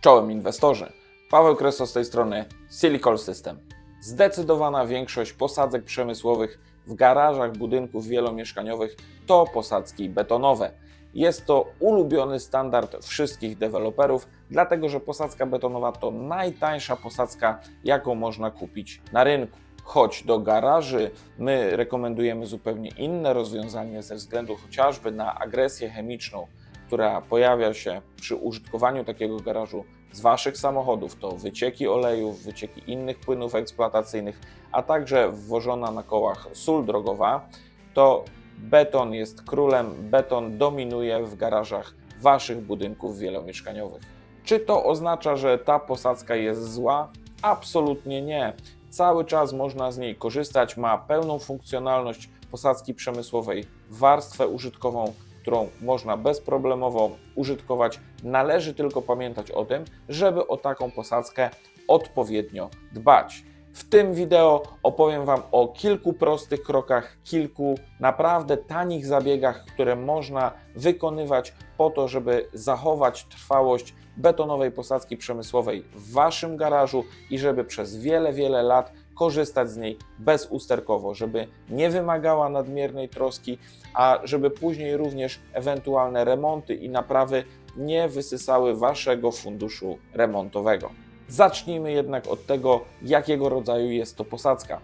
Czołem inwestorzy. Paweł Kreso z tej strony Silicol System. Zdecydowana większość posadzek przemysłowych w garażach budynków wielomieszkaniowych to posadzki betonowe. Jest to ulubiony standard wszystkich deweloperów, dlatego że posadzka betonowa to najtańsza posadzka, jaką można kupić na rynku. Choć do garaży my rekomendujemy zupełnie inne rozwiązanie ze względu chociażby na agresję chemiczną, która pojawia się przy użytkowaniu takiego garażu z Waszych samochodów, to wycieki olejów, wycieki innych płynów eksploatacyjnych, a także wwożona na kołach sól drogowa, to beton jest królem, beton dominuje w garażach Waszych budynków wielomieszkaniowych. Czy to oznacza, że ta posadzka jest zła? Absolutnie nie. Cały czas można z niej korzystać, ma pełną funkcjonalność posadzki przemysłowej, warstwę użytkową, którą można bezproblemowo użytkować. Należy tylko pamiętać o tym, żeby o taką posadzkę odpowiednio dbać. W tym wideo opowiem Wam o kilku prostych krokach, kilku naprawdę tanich zabiegach, które można wykonywać po to, żeby zachować trwałość betonowej posadzki przemysłowej w Waszym garażu i żeby przez wiele, wiele lat korzystać z niej bezusterkowo, żeby nie wymagała nadmiernej troski, a żeby później również ewentualne remonty i naprawy nie wysysały Waszego funduszu remontowego. Zacznijmy jednak od tego, jakiego rodzaju jest to posadzka.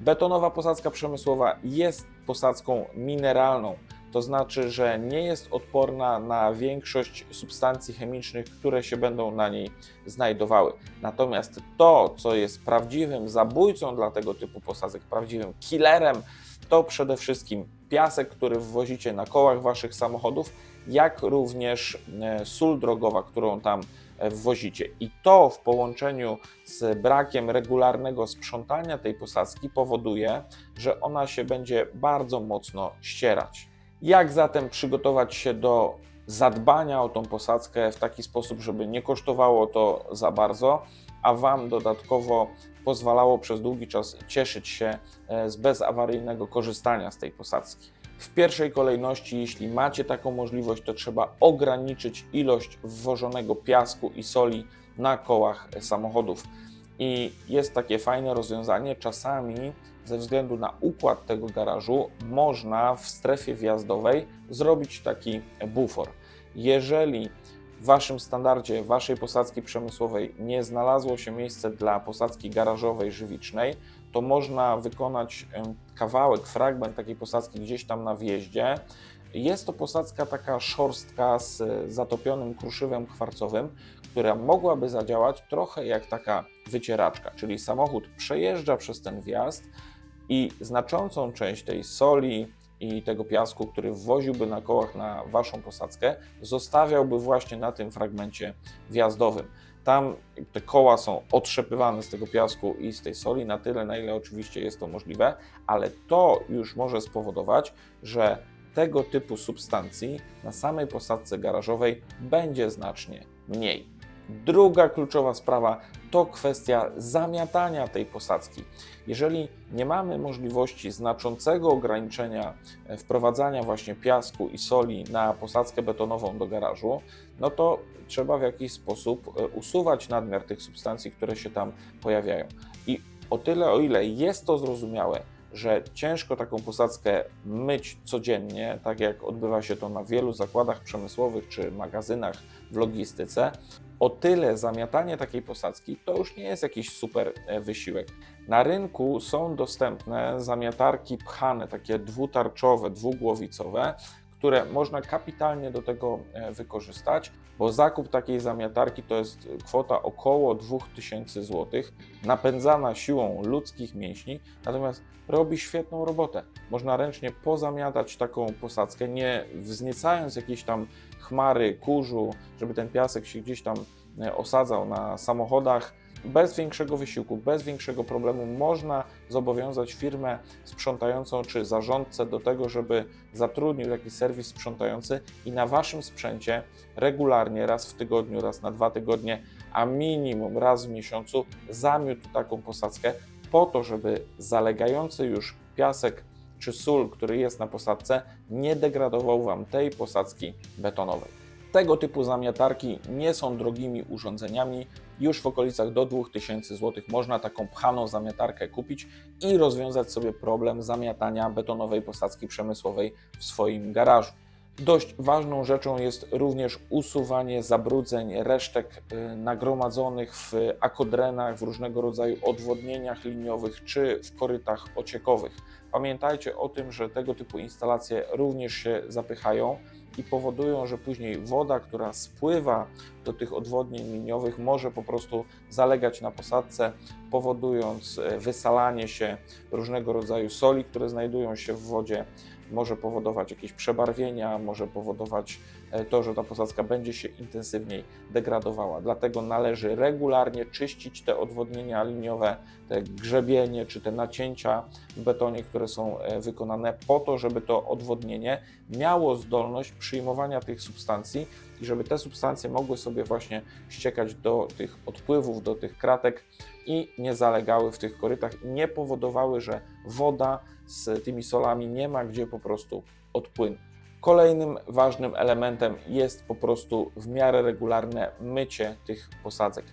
Betonowa posadzka przemysłowa jest posadzką mineralną, to znaczy, że nie jest odporna na większość substancji chemicznych, które się będą na niej znajdowały. Natomiast to, co jest prawdziwym zabójcą dla tego typu posadzek, prawdziwym killerem, to przede wszystkim piasek, który wwozicie na kołach waszych samochodów, jak również e, sól drogowa, którą tam e, wwozicie. I to w połączeniu z brakiem regularnego sprzątania tej posadzki powoduje, że ona się będzie bardzo mocno ścierać. Jak zatem przygotować się do zadbania o tą posadzkę w taki sposób, żeby nie kosztowało to za bardzo, a Wam dodatkowo pozwalało przez długi czas cieszyć się e, z bezawaryjnego korzystania z tej posadzki? W pierwszej kolejności, jeśli macie taką możliwość, to trzeba ograniczyć ilość wwożonego piasku i soli na kołach samochodów. I jest takie fajne rozwiązanie. Czasami ze względu na układ tego garażu można w strefie wjazdowej zrobić taki bufor. Jeżeli w Waszym standardzie, Waszej posadzki przemysłowej nie znalazło się miejsce dla posadzki garażowej, żywicznej, to można wykonać kawałek, fragment takiej posadzki gdzieś tam na wjeździe. Jest to posadzka taka szorstka z zatopionym kruszywem kwarcowym, która mogłaby zadziałać trochę jak taka wycieraczka, czyli samochód przejeżdża przez ten wjazd i znaczącą część tej soli i tego piasku, który wwoziłby na kołach na waszą posadzkę, zostawiałby właśnie na tym fragmencie wjazdowym. Tam te koła są otrzepywane z tego piasku i z tej soli na tyle, na ile oczywiście jest to możliwe, ale to już może spowodować, że tego typu substancji na samej posadzce garażowej będzie znacznie mniej. Druga kluczowa sprawa to kwestia zamiatania tej posadzki. Jeżeli nie mamy możliwości znaczącego ograniczenia e, wprowadzania właśnie piasku i soli na posadzkę betonową do garażu, no to trzeba w jakiś sposób e, usuwać nadmiar tych substancji, które się tam pojawiają. I o tyle, o ile jest to zrozumiałe, że ciężko taką posadzkę myć codziennie, tak jak odbywa się to na wielu zakładach przemysłowych czy magazynach w logistyce, o tyle zamiatanie takiej posadzki to już nie jest jakiś super e, wysiłek. Na rynku są dostępne zamiatarki pchane, takie dwutarczowe, dwugłowicowe, które można kapitalnie do tego e, wykorzystać, bo zakup takiej zamiatarki to jest kwota około 2000 zł, napędzana siłą ludzkich mięśni, natomiast robi świetną robotę. Można ręcznie pozamiatać taką posadzkę, nie wzniecając jakiejś tam chmary, kurzu, żeby ten piasek się gdzieś tam osadzał na samochodach. Bez większego wysiłku, bez większego problemu można zobowiązać firmę sprzątającą czy zarządcę do tego, żeby zatrudnił jakiś serwis sprzątający i na waszym sprzęcie regularnie, raz w tygodniu, raz na dwa tygodnie, a minimum raz w miesiącu zamiótł taką posadzkę po to, żeby zalegający już piasek czy sól, który jest na posadzce, nie degradował wam tej posadzki betonowej. Tego typu zamiatarki nie są drogimi urządzeniami. Już w okolicach do 2000 zł można taką pchaną zamiatarkę kupić i rozwiązać sobie problem zamiatania betonowej posadzki przemysłowej w swoim garażu. Dość ważną rzeczą jest również usuwanie zabrudzeń, resztek y, nagromadzonych w akodrenach, w różnego rodzaju odwodnieniach liniowych czy w korytach ociekowych. Pamiętajcie o tym, że tego typu instalacje również się zapychają i powodują, że później woda, która spływa do tych odwodnień liniowych, może po prostu zalegać na posadce, powodując e, wysalanie się różnego rodzaju soli, które znajdują się w wodzie. Może powodować jakieś przebarwienia, może powodować e, to, że ta posadzka będzie się intensywniej degradowała. Dlatego należy regularnie czyścić te odwodnienia liniowe, te grzebienie czy te nacięcia w betonie, które są e, wykonane, po to, żeby to odwodnienie miało zdolność przyjmowania tych substancji i żeby te substancje mogły sobie właśnie ściekać do tych odpływów, do tych kratek i nie zalegały w tych korytach i nie powodowały, że woda z tymi solami nie ma gdzie po prostu odpłynąć. Kolejnym ważnym elementem jest po prostu w miarę regularne mycie tych posadzek.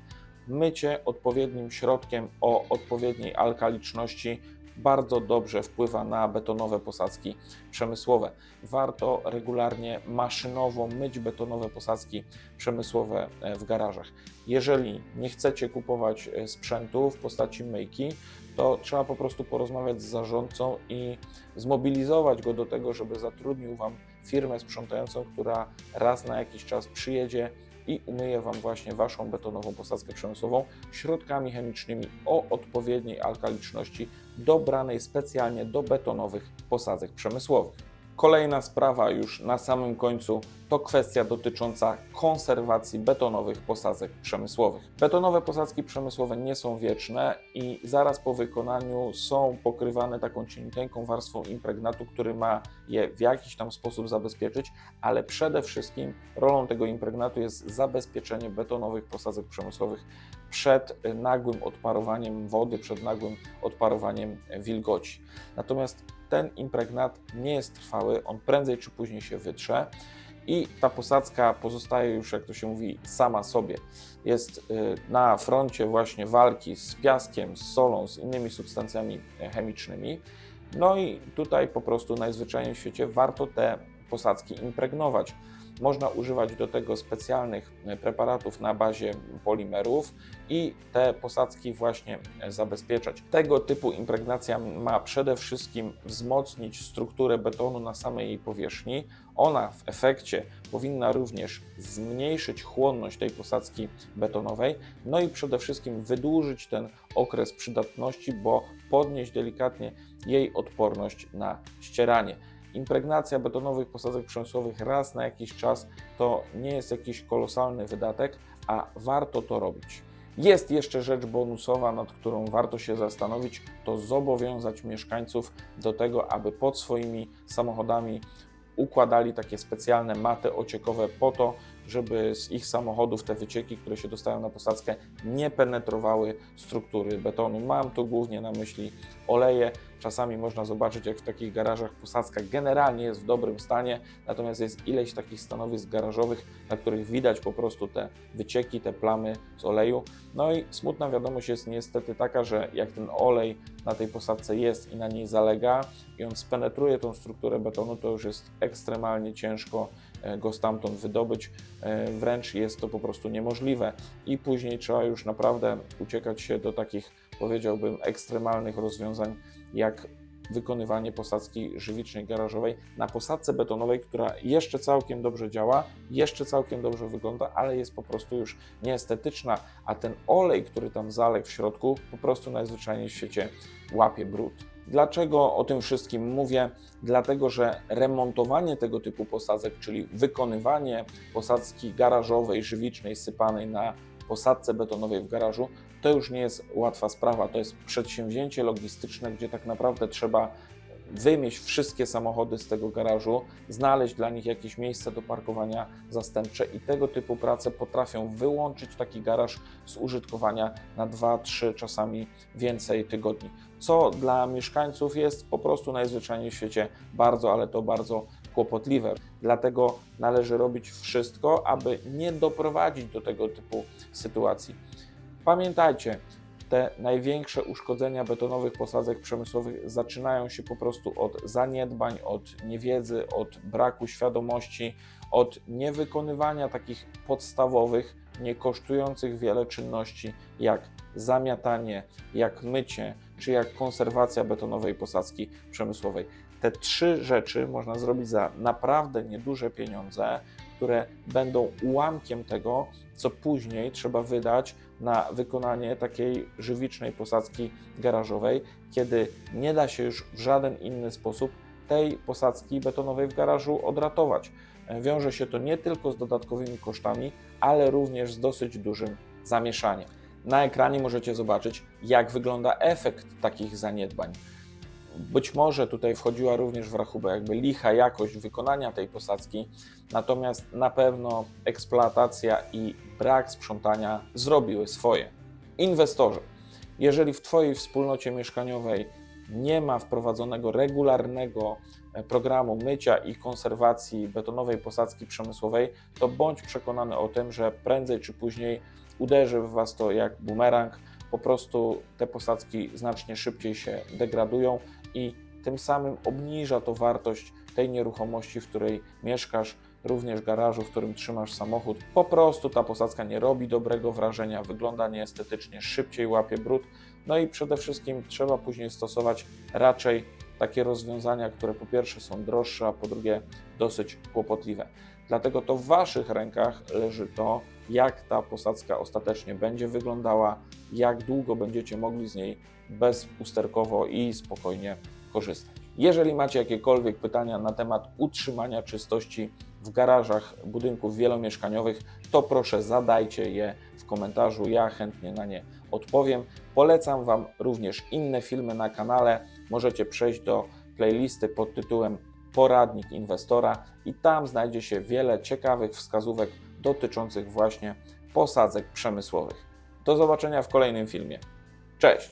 Mycie odpowiednim środkiem o odpowiedniej alkaliczności bardzo dobrze wpływa na betonowe posadzki przemysłowe. Warto regularnie maszynowo myć betonowe posadzki przemysłowe e, w garażach. Jeżeli nie chcecie kupować e, sprzętu w postaci myjki, to trzeba po prostu porozmawiać z zarządcą i zmobilizować go do tego, żeby zatrudnił Wam firmę sprzątającą, która raz na jakiś czas przyjedzie i umyje Wam właśnie Waszą betonową posadzkę przemysłową środkami chemicznymi o odpowiedniej alkaliczności dobranej specjalnie do betonowych posadzek przemysłowych. Kolejna sprawa już na samym końcu to kwestia dotycząca konserwacji betonowych posadzek przemysłowych. Betonowe posadzki przemysłowe nie są wieczne i zaraz po wykonaniu są pokrywane taką cieniuteńką warstwą impregnatu, który ma je w jakiś tam sposób zabezpieczyć, ale przede wszystkim rolą tego impregnatu jest zabezpieczenie betonowych posadzek przemysłowych przed nagłym odparowaniem wody, przed nagłym odparowaniem wilgoci. Natomiast ten impregnat nie jest trwały, on prędzej czy później się wytrze i ta posadzka pozostaje już, jak to się mówi, sama sobie. Jest y, na froncie właśnie walki z piaskiem, z solą, z innymi substancjami e, chemicznymi. No i tutaj po prostu najzwyczajniej w świecie warto te posadzki impregnować. Można używać do tego specjalnych e, preparatów na bazie polimerów i te posadzki właśnie e, zabezpieczać. Tego typu impregnacja ma przede wszystkim wzmocnić strukturę betonu na samej jej powierzchni. Ona w efekcie powinna również zmniejszyć chłonność tej posadzki betonowej, no i przede wszystkim wydłużyć ten okres przydatności, bo podnieść delikatnie jej odporność na ścieranie. Impregnacja betonowych posadzek przemysłowych raz na jakiś czas to nie jest jakiś kolosalny wydatek, a warto to robić. Jest jeszcze rzecz bonusowa, nad którą warto się zastanowić, to zobowiązać mieszkańców do tego, aby pod swoimi samochodami układali takie specjalne maty ociekowe po to, żeby z ich samochodów te wycieki, które się dostają na posadzkę, nie penetrowały struktury betonu. Mam tu głównie na myśli oleje. Czasami można zobaczyć, jak w takich garażach posadzka generalnie jest w dobrym stanie, natomiast jest ileś takich stanowisk garażowych, na których widać po prostu te wycieki, te plamy z oleju. No i smutna wiadomość jest niestety taka, że jak ten olej na tej posadzce jest i na niej zalega i on spenetruje tą strukturę betonu, to już jest ekstremalnie ciężko e, go stamtąd wydobyć. E, wręcz jest to po prostu niemożliwe i później trzeba już naprawdę uciekać się do takich, powiedziałbym, ekstremalnych rozwiązań, jak wykonywanie posadzki żywicznej garażowej na posadce betonowej, która jeszcze całkiem dobrze działa, jeszcze całkiem dobrze wygląda, ale jest po prostu już nieestetyczna, a ten olej, który tam zaległ w środku, po prostu najzwyczajniej w świecie łapie brud. Dlaczego o tym wszystkim mówię? Dlatego, że remontowanie tego typu posadzek, czyli wykonywanie posadzki garażowej, żywicznej, sypanej na posadce betonowej w garażu, to już nie jest łatwa sprawa. To jest przedsięwzięcie logistyczne, gdzie tak naprawdę trzeba wymieść wszystkie samochody z tego garażu, znaleźć dla nich jakieś miejsce do parkowania zastępcze i tego typu prace potrafią wyłączyć taki garaż z użytkowania na 2-3 czasami więcej tygodni. Co dla mieszkańców jest po prostu najzwyczajniej w świecie bardzo, ale to bardzo kłopotliwe. Dlatego należy robić wszystko, aby nie doprowadzić do tego typu sytuacji. Pamiętajcie, te największe uszkodzenia betonowych posadzek przemysłowych zaczynają się po prostu od zaniedbań, od niewiedzy, od braku świadomości, od niewykonywania takich podstawowych, nie kosztujących wiele czynności, jak zamiatanie, jak mycie, czy jak konserwacja betonowej posadzki przemysłowej. Te trzy rzeczy można zrobić za naprawdę nieduże pieniądze, które będą ułamkiem tego, co później trzeba wydać na wykonanie takiej żywicznej posadzki garażowej, kiedy nie da się już w żaden inny sposób tej posadzki betonowej w garażu odratować. Wiąże się to nie tylko z dodatkowymi kosztami, ale również z dosyć dużym zamieszaniem. Na ekranie możecie zobaczyć, jak wygląda efekt takich zaniedbań. Być może tutaj wchodziła również w rachubę jakby licha jakość wykonania tej posadzki, natomiast na pewno eksploatacja i brak sprzątania zrobiły swoje. Inwestorzy, jeżeli w Twojej wspólnocie mieszkaniowej nie ma wprowadzonego regularnego e, programu mycia i konserwacji betonowej posadzki przemysłowej, to bądź przekonany o tym, że prędzej czy później uderzy w Was to jak bumerang. Po prostu te posadzki znacznie szybciej się degradują i tym samym obniża to wartość tej nieruchomości, w której mieszkasz, również garażu, w którym trzymasz samochód. Po prostu ta posadzka nie robi dobrego wrażenia, wygląda nieestetycznie, szybciej łapie brud. No i przede wszystkim trzeba później stosować raczej takie rozwiązania, które po pierwsze są droższe, a po drugie dosyć kłopotliwe. Dlatego to w Waszych rękach leży to, jak ta posadzka ostatecznie będzie wyglądała, jak długo będziecie mogli z niej bezusterkowo i spokojnie korzystać. Jeżeli macie jakiekolwiek pytania na temat utrzymania czystości w garażach budynków wielomieszkaniowych, to proszę zadajcie je w komentarzu, ja chętnie na nie odpowiem. Polecam Wam również inne filmy na kanale. Możecie przejść do playlisty pod tytułem Poradnik inwestora i tam znajdzie się wiele ciekawych wskazówek dotyczących właśnie posadzek przemysłowych. Do zobaczenia w kolejnym filmie. Cześć!